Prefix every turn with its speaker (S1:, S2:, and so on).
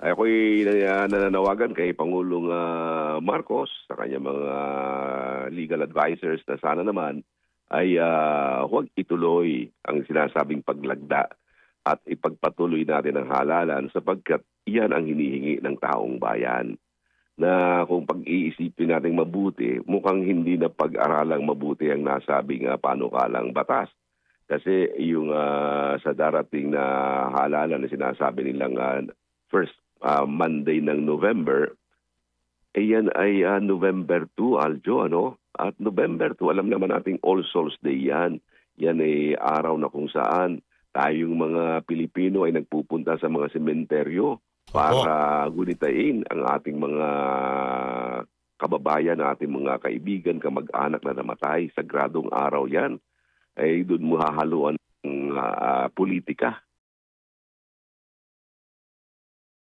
S1: Ay ako'y uh, nananawagan kay Pangulong ah, Marcos sa kanyang mga legal advisors na sana naman ay ah, huwag ituloy ang sinasabing paglagda at ipagpatuloy natin ang halalan sapagkat iyan ang hinihingi ng taong bayan na kung pag-iisipin natin mabuti, mukhang hindi na pag-aralang mabuti ang nasabing uh, panukalang batas. Kasi yung ah, sa darating na halalan na sinasabi nilang ah, first ah, Monday ng November, eh yan ay ah, November 2, Aljo, ano? At November 2, alam naman nating All Souls Day yan. Yan ay araw na kung saan tayong mga Pilipino ay nagpupunta sa mga sementeryo para gunitain ang ating mga kababayan, ating mga kaibigan, kamag-anak na namatay. Sagradong araw yan. Ay doon mo hahaluan ng ah, politika